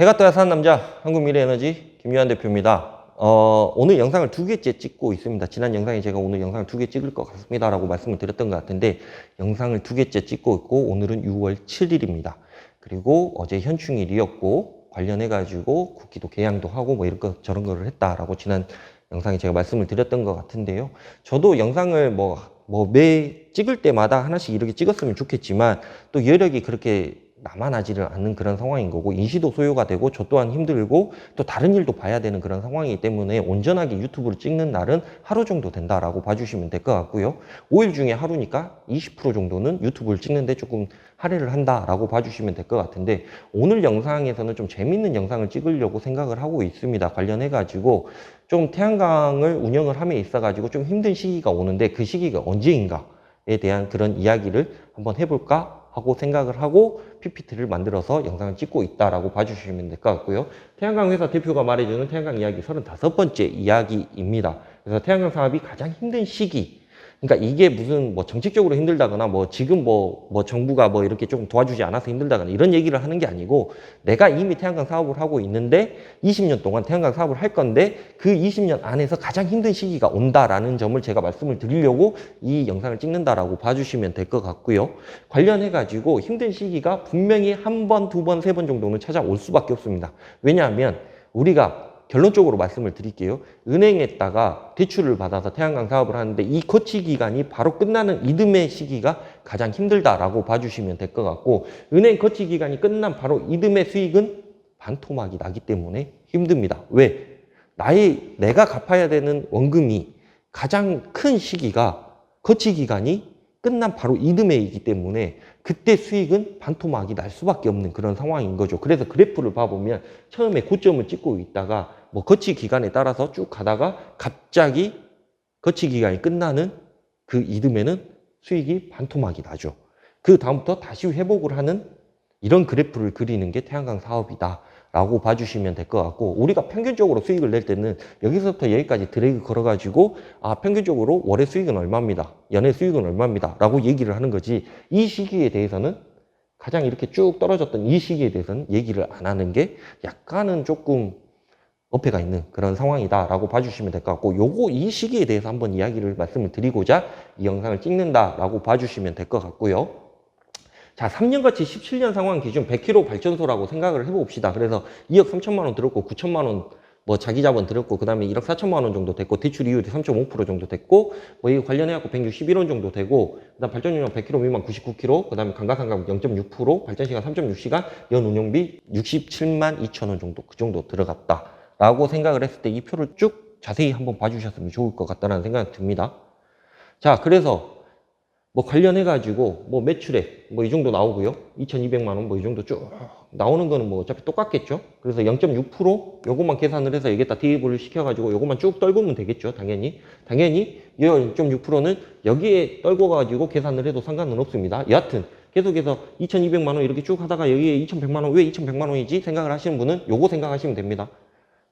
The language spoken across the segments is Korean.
해가 떠야 사는 남자 한국미래에너지 김유한 대표입니다. 어, 오늘 영상을 두 개째 찍고 있습니다. 지난 영상에 제가 오늘 영상을 두 개 찍을 것 같습니다라고 말씀을 드렸던 것 같은데 영상을 두 개째 찍고 있고 오늘은 6월 7일입니다. 그리고 어제 현충일이었고 관련해 가지고 국기도 개양도 하고 뭐 이런 거 저런 거를 했다라고 지난 영상에 제가 말씀을 드렸던 것 같은데요. 저도 영상을 뭐 뭐매 찍을 때마다 하나씩 이렇게 찍었으면 좋겠지만 또 여력이 그렇게 남아나지를 않는 그런 상황인 거고 인시도 소요가 되고 저 또한 힘들고 또 다른 일도 봐야 되는 그런 상황이기 때문에 온전하게 유튜브를 찍는 날은 하루 정도 된다라고 봐주시면 될 것 같고요. 5일 중에 하루니까 20% 정도는 유튜브를 찍는데 조금 할애를 한다라고 봐주시면 될 것 같은데 오늘 영상에서는 좀 재밌는 영상을 찍으려고 생각을 하고 있습니다. 관련해 가지고 좀 태양광을 운영을 함에 있어 가지고 좀 힘든 시기가 오는데 그 시기가 언제인가에 대한 그런 이야기를 한번 해볼까 하고 생각을 하고 PPT를 만들어서 영상을 찍고 있다라고 봐주시면 될 것 같고요. 태양광 회사 대표가 말해주는 태양광 이야기 35번째 이야기입니다. 그래서 태양광 사업이 가장 힘든 시기. 그러니까 이게 무슨 뭐 정책적으로 힘들다거나 뭐 지금 뭐, 뭐 정부가 뭐 이렇게 조금 도와주지 않아서 힘들다거나 이런 얘기를 하는 게 아니고 내가 이미 태양광 사업을 하고 있는데 20년 동안 태양광 사업을 할 건데 그 20년 안에서 가장 힘든 시기가 온다라는 점을 제가 말씀을 드리려고 이 영상을 찍는다라고 봐주시면 될 것 같고요. 관련해 가지고 힘든 시기가 분명히 한 번, 두 번, 세 번 정도는 찾아올 수밖에 없습니다. 왜냐하면 우리가 결론적으로 말씀을 드릴게요. 은행에다가 대출을 받아서 태양광 사업을 하는데 이 거치 기간이 바로 끝나는 이듬해 시기가 가장 힘들다라고 봐주시면 될 것 같고 은행 거치 기간이 끝난 바로 이듬해 수익은 반토막이 나기 때문에 힘듭니다. 왜? 나의 내가 갚아야 되는 원금이 가장 큰 시기가 거치 기간이 끝난 바로 이듬해이기 때문에 그때 수익은 반토막이 날 수밖에 없는 그런 상황인 거죠. 그래서 그래프를 봐보면 처음에 고점을 찍고 있다가 뭐 거치 기간에 따라서 쭉 가다가 갑자기 거치 기간이 끝나는 그 이듬해는 수익이 반토막이 나죠. 그 다음부터 다시 회복을 하는 이런 그래프를 그리는 게 태양광 사업이다. 라고 봐주시면 될 것 같고 우리가 평균적으로 수익을 낼 때는 여기서부터 여기까지 드래그 걸어가지고 아 평균적으로 월의 수익은 얼마입니다? 연애 수익은 얼마입니다? 라고 얘기를 하는 거지 이 시기에 대해서는 가장 이렇게 쭉 떨어졌던 이 시기에 대해서는 얘기를 안 하는 게 약간은 조금 어폐가 있는 그런 상황이다 라고 봐주시면 될 것 같고 요거 이 시기에 대해서 한번 이야기를 말씀을 드리고자 이 영상을 찍는다 라고 봐주시면 될 것 같고요 자, 3년같이 17년 상황 기준 100kW 발전소라고 생각을 해봅시다. 그래서 2억 3천만 원 들었고 9천만 원 뭐 자기 자본 들었고 그다음에 1억 4천만 원 정도 됐고 대출 이율이 3.5% 정도 됐고 뭐 이거 관련해 갖고 161원 정도 되고 그다음 발전 용량 100km 미만 99km 그다음에 감가상각 0.6% 발전 시간 3.6시간 연 운영비 67만 2천 원 정도 그 정도 들어갔다라고 생각을 했을 때 이 표를 쭉 자세히 한번 봐주셨으면 좋을 것 같다는 생각이 듭니다. 자, 그래서 뭐 관련해 가지고 뭐 매출액 뭐 이 정도 나오고요. 2,200만 원 뭐 이 정도 쭉 나오는 거는 뭐 어차피 똑같겠죠. 그래서 0.6% 요것만 계산을 해서 여기다 대입을 시켜 가지고 요것만 쭉 떨구면 되겠죠. 당연히. 당연히 이 0.6%는 여기에 떨궈 가지고 계산을 해도 상관은 없습니다. 여하튼 계속해서 2,200만 원 이렇게 쭉 하다가 여기에 2,100만 원 왜 2,100만 원이지 생각을 하시는 분은 요거 생각하시면 됩니다.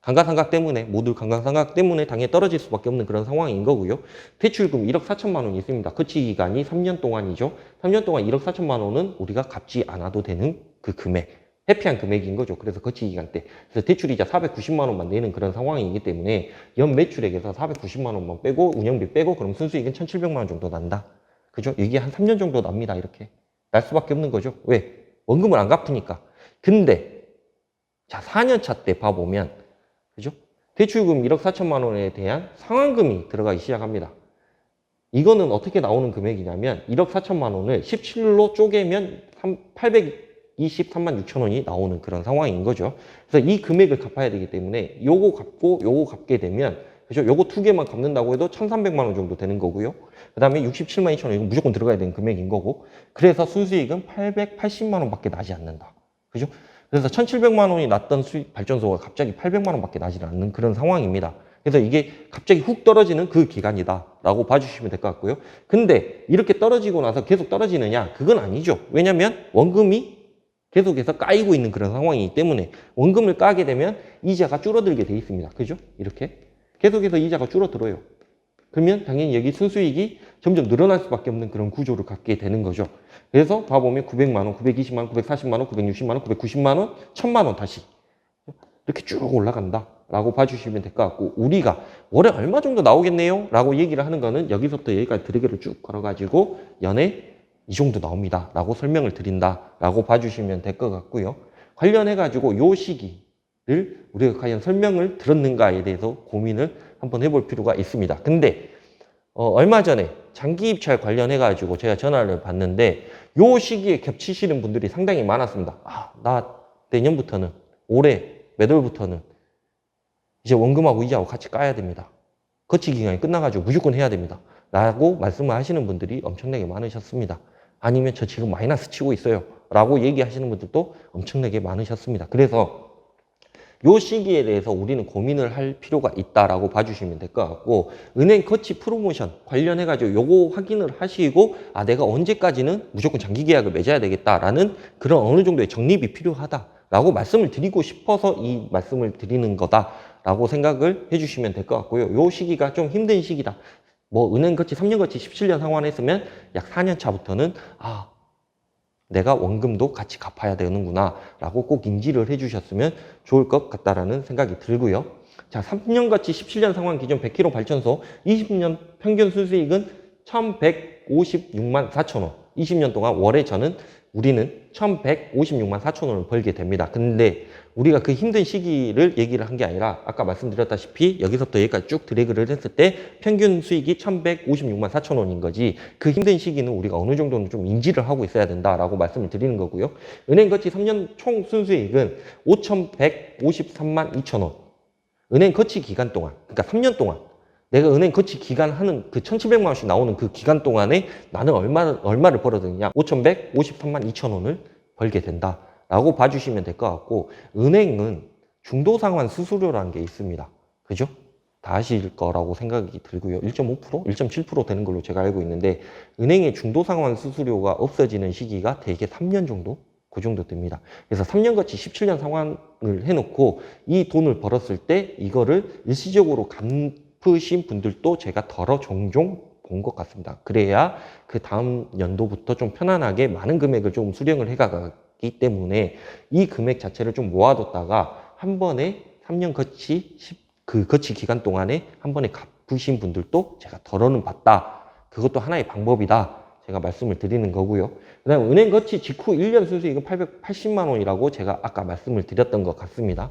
감가상각 때문에 모두 감가상각 때문에 당연히 떨어질 수밖에 없는 그런 상황인 거고요. 대출금 1억 4천만 원이 있습니다. 거치 기간이 3년 동안이죠. 3년 동안 1억 4천만 원은 우리가 갚지 않아도 되는 그 금액, 회피한 금액인 거죠. 그래서 거치 기간 때. 그래서 대출이자 490만 원만 내는 그런 상황이기 때문에 연 매출액에서 490만 원만 빼고 운영비 빼고 그럼 순수익은 1,700만 원 정도 난다. 그죠? 이게 한 3년 정도 납니다. 이렇게. 날 수밖에 없는 거죠. 왜? 원금을 안 갚으니까. 근데 자, 4년 차 때 봐보면 그죠? 대출금 1억 4천만 원에 대한 상환금이 들어가기 시작합니다. 이거는 어떻게 나오는 금액이냐면 1억 4천만 원을 17로 쪼개면 823만 6천 원이 나오는 그런 상황인 거죠. 그래서 이 금액을 갚아야 되기 때문에 요거 갚고 요거 갚게 되면 그죠? 요거 두 개만 갚는다고 해도 1,300만 원 정도 되는 거고요. 그 다음에 67만 2천 원, 이거 무조건 들어가야 되는 금액인 거고. 그래서 순수익은 880만 원밖에 나지 않는다. 그죠? 그래서 1,700만 원이 났던 수익 발전소가 갑자기 800만 원밖에 나지 않는 그런 상황입니다. 그래서 이게 갑자기 훅 떨어지는 그 기간이다라고 봐주시면 될 것 같고요. 근데 이렇게 떨어지고 나서 계속 떨어지느냐? 그건 아니죠. 왜냐하면 원금이 계속해서 까이고 있는 그런 상황이기 때문에 원금을 까게 되면 이자가 줄어들게 돼 있습니다. 그죠? 이렇게 계속해서 이자가 줄어들어요. 그러면 당연히 여기 순수익이 점점 늘어날 수밖에 없는 그런 구조를 갖게 되는 거죠. 그래서 봐보면 900만 원, 920만 원, 940만 원, 960만 원, 990만 원, 1000만 원 다시 이렇게 쭉 올라간다. 라고 봐주시면 될 것 같고, 우리가 월에 얼마 정도 나오겠네요? 라고 얘기를 하는 거는 여기서부터 여기까지 드래그를 쭉 걸어가지고, 연에 이 정도 나옵니다. 라고 설명을 드린다. 라고 봐주시면 될 것 같고요. 관련해가지고 요 시기를 우리가 과연 설명을 들었는가에 대해서 고민을 한번 해볼 필요가 있습니다. 근데, 어, 얼마 전에 장기 입찰 관련해 가지고 제가 전화를 받는데, 요 시기에 겹치시는 분들이 상당히 많았습니다. 아, 나 내년부터는, 올해, 몇 월부터는 이제 원금하고 이자하고 같이 까야 됩니다. 거치 기간이 끝나가지고 무조건 해야 됩니다. 라고 말씀을 하시는 분들이 엄청나게 많으셨습니다. 아니면 저 지금 마이너스 치고 있어요. 라고 얘기하시는 분들도 엄청나게 많으셨습니다. 그래서 요 시기에 대해서 우리는 고민을 할 필요가 있다라고 봐주시면 될 것 같고 은행 거치 프로모션 관련해 가지고 요거 확인을 하시고 아 내가 언제까지는 무조건 장기 계약을 맺어야 되겠다라는 그런 어느 정도의 정립이 필요하다라고 말씀을 드리고 싶어서 이 말씀을 드리는 거다라고 생각을 해주시면 될 것 같고요. 요 시기가 좀 힘든 시기다. 뭐 은행 거치 3년 거치 17년 상환했으면 약 4년 차부터는 아 내가 원금도 같이 갚아야 되는구나 라고 꼭 인지를 해주셨으면 좋을 것 같다라는 생각이 들고요. 자, 3년같이 17년 상환 기준 100km 발전소 20년 평균 순수익은 1156만 4천 원. 20년 동안 월에 저는 우리는 1156만 4천 원을 벌게 됩니다. 근데 우리가 그 힘든 시기를 얘기를 한 게 아니라 아까 말씀드렸다시피 여기서부터 여기까지 쭉 드래그를 했을 때 평균 수익이 1156만 4천 원인 거지 그 힘든 시기는 우리가 어느 정도는 좀 인지를 하고 있어야 된다라고 말씀을 드리는 거고요. 은행 거치 3년 총 순수익은 5,153만 2천 원. 은행 거치 기간 동안, 그러니까 3년 동안 내가 은행 거치 기간 하는 그 1,700만 원씩 나오는 그 기간 동안에 나는 얼마, 얼마를 벌어들이냐? 5,153만 2천 원을 벌게 된다. 라고 봐주시면 될 것 같고, 은행은 중도상환 수수료라는 게 있습니다. 그죠? 다 아실 거라고 생각이 들고요. 1.5%? 1.7% 되는 걸로 제가 알고 있는데, 은행의 중도상환 수수료가 없어지는 시기가 대개 3년 정도? 그 정도 됩니다. 그래서 3년같이 17년 상환을 해놓고 이 돈을 벌었을 때 이거를 일시적으로 갚으신 분들도 제가 덜어 종종 본 것 같습니다. 그래야 그 다음 연도부터 좀 편안하게 많은 금액을 좀 수령을 해가 기 때문에 이 금액 자체를 좀 모아뒀다가 한 번에 3년 거치 그 거치 기간 동안에 한 번에 갚으신 분들도 제가 덜어는 봤다. 그것도 하나의 방법이다. 제가 말씀을 드리는 거고요. 그 다음에 은행 거치 직후 1년 순수익은 880만 원이라고 제가 아까 말씀을 드렸던 것 같습니다.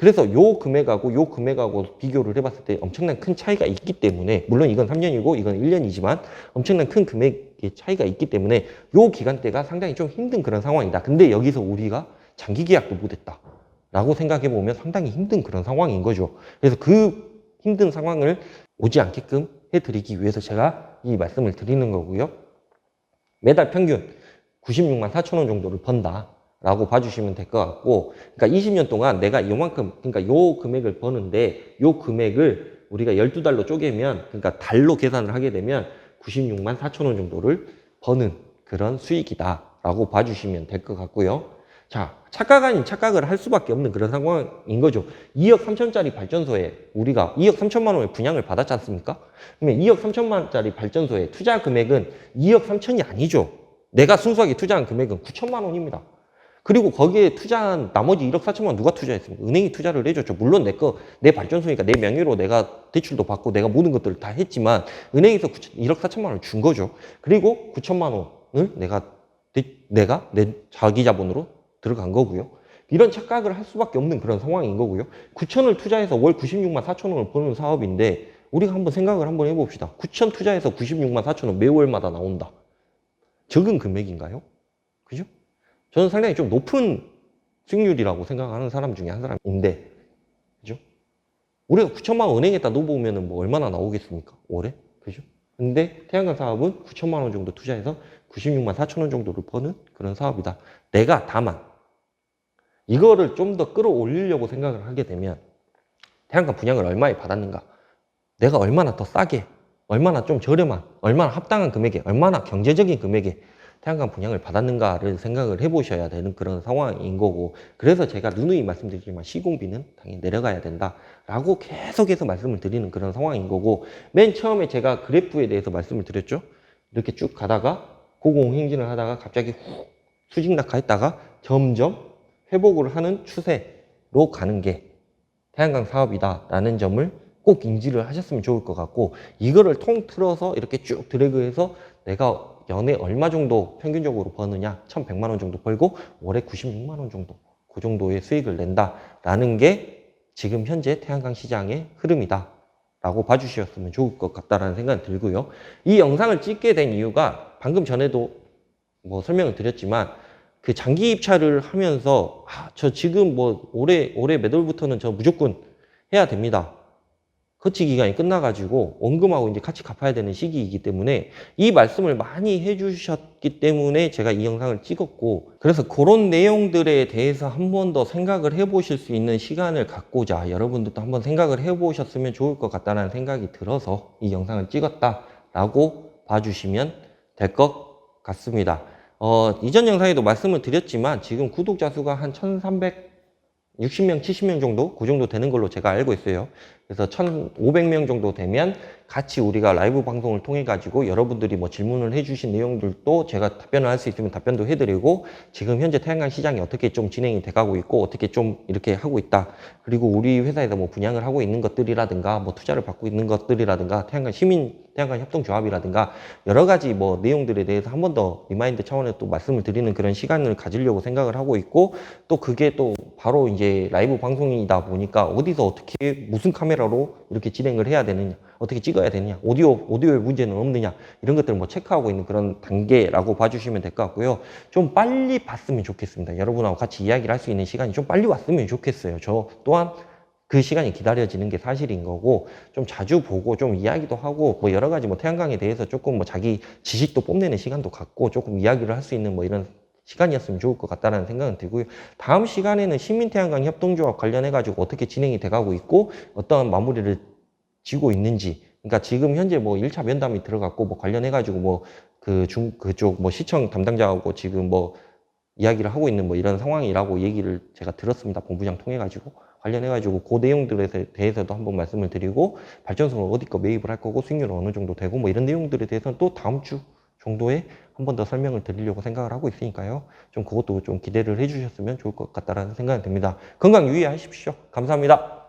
그래서 요 금액하고 요 금액하고 비교를 해봤을 때 엄청난 큰 차이가 있기 때문에 물론 이건 3년이고 이건 1년이지만 엄청난 큰 금액의 차이가 있기 때문에 요 기간대가 상당히 좀 힘든 그런 상황이다. 근데 여기서 우리가 장기 계약도 못했다. 라고 생각해 보면 상당히 힘든 그런 상황인 거죠. 그래서 그 힘든 상황을 오지 않게끔 해드리기 위해서 제가 이 말씀을 드리는 거고요. 매달 평균 96만 4천 원 정도를 번다. 라고 봐주시면 될 것 같고, 그러니까 20년 동안 내가 요만큼, 그러니까 요 금액을 버는데, 요 금액을 우리가 12달로 쪼개면, 그러니까 달로 계산을 하게 되면 96만 4천 원 정도를 버는 그런 수익이다. 라고 봐주시면 될 것 같고요. 자, 착각 아닌 착각을 할 수밖에 없는 그런 상황인 거죠. 2억 3천짜리 발전소에 우리가 2억 3천만 원의 분양을 받았지 않습니까? 그러면 2억 3천만짜리 발전소에 투자 금액은 2억 3천이 아니죠. 내가 순수하게 투자한 금액은 9천만 원입니다. 그리고 거기에 투자한 나머지 1억 4천만 원 누가 투자했습니까? 은행이 투자를 해줬죠. 물론 내 거, 내 발전소니까 내 명의로 내가 대출도 받고 내가 모든 것들을 다 했지만 은행에서 1억 4천만 원을 준 거죠. 그리고 9천만 원을 내가, 내가 내 자기 자본으로 들어간 거고요. 이런 착각을 할 수밖에 없는 그런 상황인 거고요. 9천을 투자해서 월 96만 4천 원을 버는 사업인데 우리가 한번 생각을 한번 해봅시다. 9천 투자해서 96만 4천 원 매월마다 나온다. 적은 금액인가요? 그죠? 저는 상당히 좀 높은 수익률이라고 생각하는 사람 중에 한 사람인데, 그죠? 우리가 9천만 원 은행에다 넣어보면 뭐 얼마나 나오겠습니까? 올해? 그죠? 근데 태양광 사업은 9천만 원 정도 투자해서 96만 4천 원 정도를 버는 그런 사업이다. 내가 다만 이거를 좀 더 끌어올리려고 생각을 하게 되면 태양광 분양을 얼마에 받았는가? 내가 얼마나 더 싸게, 얼마나 좀 저렴한, 얼마나 합당한 금액에, 얼마나 경제적인 금액에 태양광 분양을 받았는가를 생각을 해보셔야 되는 그런 상황인 거고 그래서 제가 누누이 말씀드리지만 시공비는 당연히 내려가야 된다라고 계속해서 말씀을 드리는 그런 상황인 거고 맨 처음에 제가 그래프에 대해서 말씀을 드렸죠? 이렇게 쭉 가다가 고공행진을 하다가 갑자기 훅 수직 낙하했다가 점점 회복을 하는 추세로 가는 게 태양광 사업이다라는 점을 꼭 인지를 하셨으면 좋을 것 같고 이거를 통틀어서 이렇게 쭉 드래그해서 내가 연에 얼마 정도 평균적으로 버느냐 1100만 원 정도 벌고 월에 96만 원 정도 그 정도의 수익을 낸다라는 게 지금 현재 태양광 시장의 흐름이다 라고 봐주셨으면 좋을 것 같다라는 생각이 들고요 이 영상을 찍게 된 이유가 방금 전에도 뭐 설명을 드렸지만 그 장기 입찰을 하면서 아, 저 지금 뭐 올해 올해 몇 월부터는 저 무조건 해야 됩니다. 거치 기간이 끝나가지고 원금하고 이제 같이 갚아야 되는 시기이기 때문에 이 말씀을 많이 해주셨기 때문에 제가 이 영상을 찍었고 그래서 그런 내용들에 대해서 한 번 더 생각을 해보실 수 있는 시간을 갖고자 여러분들도 한번 생각을 해보셨으면 좋을 것 같다는 생각이 들어서 이 영상을 찍었다라고 봐주시면 될 것 같습니다. 어, 이전 영상에도 말씀을 드렸지만 지금 구독자 수가 한 1360명, 70명 정도? 그 정도 되는 걸로 제가 알고 있어요. 그래서 1500명 정도 되면 같이 우리가 라이브 방송을 통해 가지고 여러분들이 뭐 질문을 해주신 내용들도 제가 답변을 할 수 있으면 답변도 해드리고 지금 현재 태양광 시장이 어떻게 좀 진행이 돼가고 있고 어떻게 좀 이렇게 하고 있다. 그리고 우리 회사에서 뭐 분양을 하고 있는 것들이라든가 뭐 투자를 받고 있는 것들이라든가 태양광 시민 태양광 협동조합이라든가 여러 가지 뭐 내용들에 대해서 한 번 더 리마인드 차원에서 또 말씀을 드리는 그런 시간을 가지려고 생각을 하고 있고 또 그게 또 바로 이제 라이브 방송이다 보니까 어디서 어떻게 무슨 카메라로 이렇게 진행을 해야 되느냐 어떻게 찍어야 되느냐 오디오 오디오에 문제는 없느냐 이런 것들을 뭐 체크하고 있는 그런 단계라고 봐주시면 될 것 같고요. 좀 빨리 봤으면 좋겠습니다. 여러분하고 같이 이야기를 할 수 있는 시간이 좀 빨리 왔으면 좋겠어요. 저 또한 그 시간이 기다려지는 게 사실인 거고 좀 자주 보고 좀 이야기도 하고 뭐 여러 가지 뭐 태양광에 대해서 조금 뭐 자기 지식도 뽐내는 시간도 갖고 조금 이야기를 할 수 있는 뭐 이런 시간이었으면 좋을 것 같다는 생각은 들고요. 다음 시간에는 시민태양광 협동조합 관련해 가지고 어떻게 진행이 돼가고 있고 어떠한 마무리를 지고 있는지 그러니까 지금 현재 뭐 1차 면담이 들어갔고 뭐 관련해 가지고 뭐 그 중 그쪽 뭐 시청 담당자하고 지금 뭐 이야기를 하고 있는 뭐 이런 상황이라고 얘기를 제가 들었습니다. 본부장 통해 가지고 관련해 가지고 그 내용들에 대해서도 한번 말씀을 드리고 발전소를 어디 거 매입을 할 거고 수익률은 어느 정도 되고 뭐 이런 내용들에 대해서는 또 다음 주 정도에 한 번 더 설명을 드리려고 생각을 하고 있으니까요. 좀 그것도 좀 기대를 해 주셨으면 좋을 것 같다라는 생각이 듭니다. 건강 유의하십시오. 감사합니다.